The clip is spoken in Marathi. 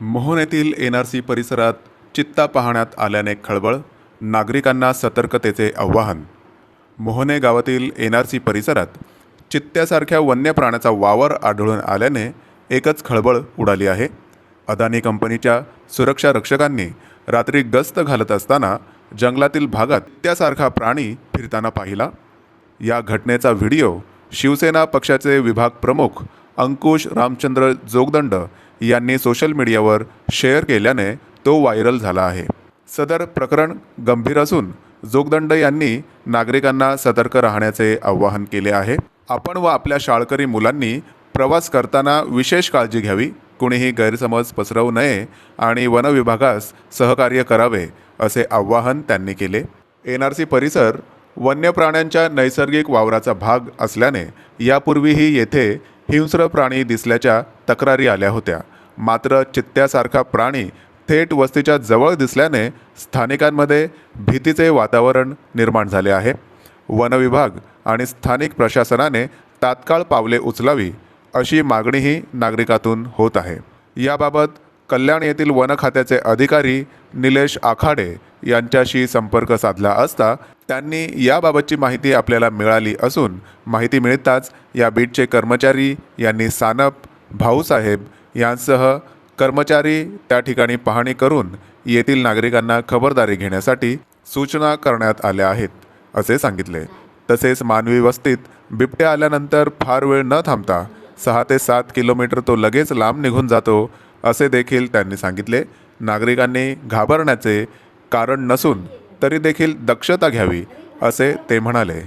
मोहन येथील एन आर सी परिसरात चित्ता पाहण्यात आल्याने खळबळ नागरिकांना सतर्कतेचे आव्हान. मोहने गावातील एन आर सी परिसरात चित्त्यासारख्या वन्य प्राण्याचा वावर आढळून आल्याने एकच खळबळ उडाली आहे. अदानी कंपनीच्या सुरक्षा रक्षकांनी रात्री गस्त घालत असताना जंगलातील भागात त्यासारखा प्राणी फिरताना पाहिला. या घटनेचा व्हिडिओ शिवसेना पक्षाचे विभाग प्रमुख अंकुश रामचंद्र जोगदंड यांनी सोशल मीडियावर शेअर केल्याने तो व्हायरल झाला आहे. सदर प्रकरण गंभीर असून जोगदंड यांनी नागरिकांना सतर्क राहण्याचे आवाहन केले आहे. आपण व आपल्या शाळकरी मुलांनी प्रवास करताना विशेष काळजी घ्यावी कुणीही गैरसमज पसरवू नये आणि वनविभागास सहकार्य करावे असे आवाहन त्यांनी केले. एन आर सी परिसर वन्य प्राण्यांच्या नैसर्गिक वावराचा भाग असल्याने यापूर्वीही येथे हिंस्र प्राणी दिसल्याच्या तक्रारी आल्या होत्या. मात्र चित्त्यासारखा प्राणी थेट वस्तीच्या जवळ दिसल्याने स्थानिकांमध्ये भीतीचे वातावरण निर्माण झाले आहे. वनविभाग आणि स्थानिक प्रशासनाने तात्काळ पावले उचलावी अशी मागणीही नागरिकातून होत आहे. याबाबत कल्याण येथील वन खात्याचे अधिकारी निलेश आखाडे यांच्याशी संपर्क साधला असता त्यांनी याबाबतची माहिती आपल्याला मिळाली असून माहिती मिळताच या बीटचे कर्मचारी यांनी सानप भाऊसाहेब यांसह कर्मचारी त्या ठिकाणी पाहणी करून येथील नागरिकांना खबरदारी घेण्यासाठी सूचना करण्यात आल्या आहेत असे सांगितले. तसेच मानवी वस्तीत बिबट्या आल्यानंतर फार वेळ न थांबता सहा ते सात किलोमीटर तो लगेच लांब निघून जातो असे देखील त्यांनी सांगितले. नागरिकांनी घाबरण्याचे कारण नसून तरी देखील दक्षता घ्यावी असे ते म्हणाले.